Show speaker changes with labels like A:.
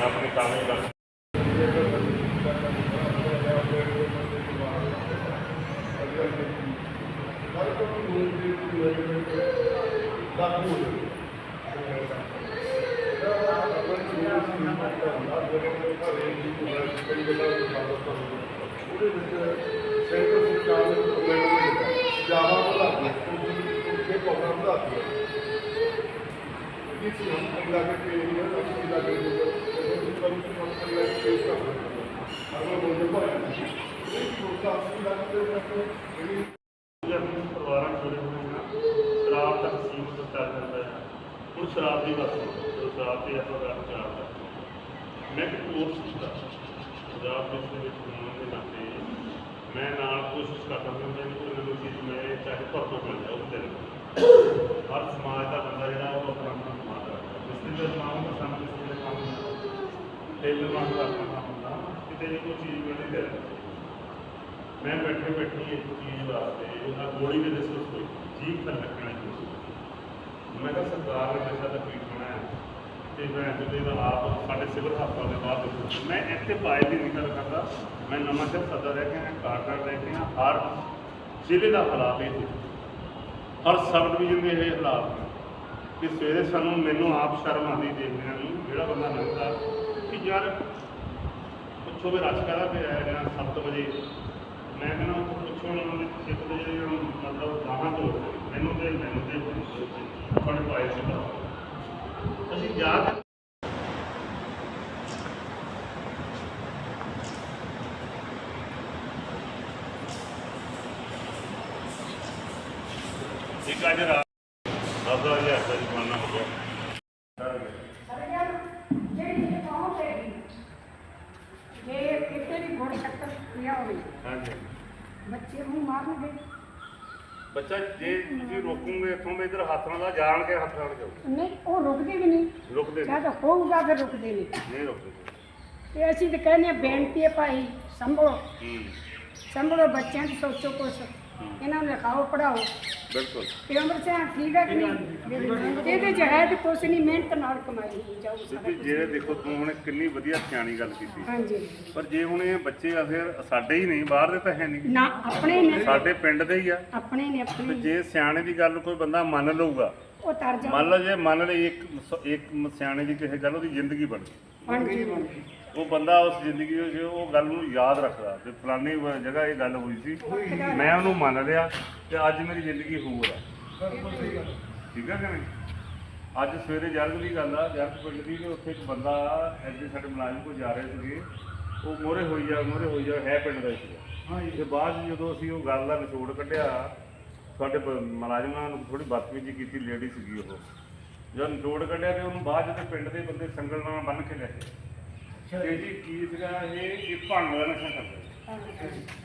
A: ਮੈਂ ਆਪਣੇ ਕੰਮ ਹੀ ਕਰ।
B: ਉਹਦੇ ਵਿੱਚ ਸੈਂਟਰ ਸਰਕਾਰ ਨੇ ਕੰਪਲੇਂਟ ਜਾਵਾ ਵਧਾਤੀ ਹੈ ਇਹ ਪ੍ਰੋਗਰਾਮ ਵਧਾਤੀ ਹੈ ਇਸ ਨੂੰ ਅਗਲਾ ਕੇ ਏਰੀਆ ਦਾ ਅਗਲਾ ਕੇ ਉਹ ਕੰਮ ਨੂੰ ਅਗਲਾ ਕੇ ਪੇਸ਼ ਕਰ ਅਗਲਾ ਬੋਲਦੇ ਭਾਈ ਇਹ ਪ੍ਰੋਗਰਾਮ ਅਸੀਂ ਲੱਗਦੇ ਰੱਖੋ ਇਹ
A: ਆਪਣੇ ਪਰਿਵਾਰਾਂ ਜੁੜੇ ਹੋਏ ਹਨ ਸ਼ਰਾਬ ਤੱਕ ਸੀਮਤ ਕਰ ਹੈ ਹੁਣ ਸ਼ਰਾਬ ਦੀ ਗੱਲ ਸੁਣੋ ਸ਼ਰਾਬ ਦੀ ਆਪਾਂ ਗੱਲ ਕਰਦੇ ਮੈਂ ਇੱਕ ਕੋਰਸ ਕੀਤਾ ਪੰਜਾਬ ਦੇ ਵਿੱਚ ਹੋਣ ਦੇ ਨਾਤੇ ਮੈਂ ਨਾਲ ਕੋਸ਼ਿਸ਼ ਕਰਦਾ ਹੁੰਦਾ ਕਿ ਕੋਈ ਨਾ ਚੀਜ਼ ਮੈਂ ਚਾਹੇ ਭਰਤੋਂ ਮਿਲ ਜਾਏ ਉਹਦੇ ਹਰ ਸਮਾਜ ਦਾ ਬੰਦਾ ਜਿਹੜਾ ਉਹ ਆਪਣਾ ਆਪਣਾ ਸਮਾਜ ਦਾ ਸਾਹਮਣੇ ਦੇ ਕੰਮ ਨਹੀਂ ਤੇ ਨਿਰਮਾਣ ਦਾ ਕੰਮ ਹੁੰਦਾ। ਕਿਤੇ ਜੇ ਕੋਈ ਚੀਜ਼ ਮਿਲਦੀ ਹੈ। ਮੈਂ ਬੈਠੇ ਬੈਠੀ ਇੱਕ ਚੀਜ਼ ਵਾਸਤੇ ਉਹਨਾਂ ਗੋਲੀ ਦੇ ਦਿਸੋ ਕੋਈ ਜੀਭ ਤਾਂ ਲੱਗਣਾ ਹੀ ਮੈਂ ਕਿਹਾ ਸਰਕਾਰ ਨੇ ਨਸ਼ਾ ਦਾ ਪੀਟ ਹੋਣਾ ਹੈ ਤੇ ਮੈਂ ਜਦੋਂ ਇਹਦਾ ਆਪ ਸਾਡੇ ਸਿਵਲ ਹਸਪਤਾਲ ਦੇ ਬਾਹਰ ਮੈਂ ਇੱਥੇ ਪਾਏ ਦੀ ਨਹੀਂ ਗੱਲ ਕਰਦਾ। ਮੈਂ ਨਵਾਂ ਸ਼ਹਿਰ ਸਦਰ ਰਹਿ ਕੇ ਮੈਂ ਕਾਰਟਰ ਰਹਿ ਕੇ ਹਰ ਜ਼ਿਲ੍ਹੇ ਦਾ ਹਾਲਾਤ ਇਹ ਹਰ ਸਬ ਡਿਵੀਜ਼ਨ ਦੇ ਇਹ ਹਾਲਾਤ ਨੇ। ਕਿ ਸਵੇਰੇ ਸਾਨੂੰ ਮੈਨੂੰ ਆਪ ਸ਼ਰਮ ਆਉਂਦੀ ਦੇਖਦਿਆਂ ਨੂੰ, ਜਿਹੜਾ ਬੰਦਾ ਲੱਗਦਾ ਕਿ ਯਾਰ ਪੁੱਛੋ ਵੀ ਰਸ਼ ਕਰਾ ਪਿਆ ਹੈ, ਜਾਂ 7 ਵਜੇ। ਮੈਂ ਕਹਿੰਦਾ ਉਹ ਪੁੱਛੋ ਉਹਨਾਂ ਦੇ ਸਿੱਖ ਦੇ ਮਤਲਬ ਗਾਹਾਂ ਤੋਂ ਮੈਨੂੰ ਤੇ ਮੈਨੂੰ ਤੇ ਬੜੇ ਪਾਏ ਸੀ ਅਸੀਂ ਜਾ ਕੇ ਇੱਕ ਅੱਜ ਰਾਤ ਦਾ ਜੁਰਮਾਨਾ ਹੋ ਗਿਆ। ਹਾਂਜੀ।
C: ਬੱਚੇ ਨੂੰ ਮਾਰਨਗੇ।
A: ਬੱਚਾ ਜੇ ਤੁਸੀਂ ਰੋਕੋਗੇ ਇੱਥੋਂ ਮੈਂ ਇਧਰ ਹੱਥ ਨਾਲ ਜਾਣ ਕੇ ਹੱਥ ਨਾਲ ਜਾਓ।
C: ਨਹੀਂ ਉਹ ਰੁਕਦੇ ਵੀ ਨਹੀਂ।
A: ਰੁਕਦੇ
C: ਜਾਂ
A: ਨਹੀਂ।
C: ਤਾਂ ਹੋਊਗਾ ਫਿਰ ਰੁਕਦੇ ਨਹੀਂ।
A: ਨਹੀਂ ਰੁਕਦੇ।
C: ਤੇ ਅਸੀਂ ਤਾਂ ਕਹਿੰਦੇ ਹਾਂ ਬੇਨਤੀ ਹੈ ਭਾਈ ਸੰਭੋ
A: ਹੂੰ।
C: ਸੰਭਲੋ ਬੱਚਿਆਂ ਦੀ ਸੋਚੋ ਕੁਛ। ਇਹਨਾਂ ਨੂੰ ਲਿਖਾਓ ਪੜਾਓ
A: ਬਿਲਕੁਲ।
C: ਤੇ ਉਮਰ ਸਿਆ ਠੀਕ ਹੈ ਕਿ ਨਹੀਂ? ਇਹਦੇ ਚ ਹੈ ਤੇ ਕੁਛ ਨਹੀਂ ਮਿਹਨਤ ਨਾਲ ਕਮਾਈ ਹੋਈ ਜਾਊ ਸਾਰਾ ਕੁਛ।
A: ਜੇ ਦੇਖੋ ਤੂੰ ਹੁਣ ਕਿੰਨੀ ਵਧੀਆ ਸਿਆਣੀ ਗੱਲ ਕੀਤੀ।
C: ਹਾਂਜੀ।
A: ਪਰ ਜੇ ਹੁਣ ਇਹ ਬੱਚੇ ਅਖਰ ਸਾਡੇ ਹੀ ਨਹੀਂ ਬਾਹਰ ਦੇ ਤਾਂ ਹੈ ਨਹੀਂ।
C: ਨਾ ਆਪਣੇ ਨੇ।
A: ਸਾਡੇ ਪਿੰਡ ਦੇ ਹੀ ਆ।
C: ਆਪਣੇ ਨੇ
A: ਤੇ
C: ਆਪਣੇ
A: ਜੇ ਸਿਆਣੇ ਦੀ ਗੱਲ ਕੋਈ ਬੰਦਾ ਮੰਨ ਲਊਗਾ
C: ਉਹ ਤਰ ਜਾ
A: ਮੰਨ ਲਓ ਜੇ ਮੰਨ ਲਈ ਇੱਕ ਇੱਕ ਸਿਆਣੇ ਦੀ ਕਿਸੇ ਗੱਲ ਉਹਦੀ ਜ਼ਿੰਦਗੀ ਬਣ ਗਈ
C: ਬਣ ਗਈ।
A: ਉਹ ਬੰਦਾ ਉਸ ਜ਼ਿੰਦਗੀ ਵਿੱਚ ਉਹ ਗੱਲ ਨੂੰ ਯਾਦ ਰੱਖਦਾ ਤੇ ਫਲਾਨੀ ਵ- ਜਗ੍ਹਾ ਇਹ ਗੱਲ ਹੋਈ ਸੀ। ਮੈਂ ਉਹਨੂੰ ਮੰਨ ਲਿਆ ਤੇ ਅੱਜ ਮੇਰੀ ਜ਼ਿੰਦਗੀ ਹੋਰ ਆ। ਠੀਕ ਆ ਕਿ ਨਹੀਂ? ਅੱਜ ਸਵੇਰੇ ਜਰਗ ਦੀ ਗੱਲ ਆ ਜਰਗ ਪਿੰਡ ਦੀ ਤੇ ਉੱਥੇ ਇੱਕ ਬੰਦਾ ਐਡੇ ਸਾਡੇ ਮੁਲਾਜ਼ਮ ਕੋਲ ਜਾ ਰਹੇ ਸੀਗੇ। ਉਹ ਮੋਰੇ ਹੋਈ ਜਾ ਮੋਰੇ ਹੋਈ ਜਾ ਹੈ ਪਿੰਡ ਦਾ ਹੀ ਸੀਗਾ। ਤੇ ਬਾਅਦ 'ਚ ਜਦੋਂ ਅਸੀਂ ਉਹ ਗੱਲ ਦਾ ਨਿਚੋੜ ਕੱਢਿਆ ਸਾਡੇ ਬ- ਮੁਲਾਜ਼ਮਾਂ ਨੂੰ ਥੋੜੀ ਬਦਤਮੀਜ਼ੀ ਕੀਤੀ ਲੇਡੀ ਸੀਗੀ ਉਹ। ਜਦੋਂ ਨਿਚੋੜ ਕੱਢਿਆ ਤੇ ਉਹਨੂੰ ਬਾਅਦ 'ਚ ਤੇ ਪਿੰਡ ਦੇ ਬੰਦੇ ਸੰਗਲ ਨਾਲ ਬੰਨ੍ਹ ਕੇ ਲੈ ਗਏ। ਤੇ ਜੀ ਕੀ ਸੀਗਾ ਇਹ ਇਹ ਭੰਗ ਦਾ ਨਸ਼ਾ ਕਰਦਾ ਸੀ।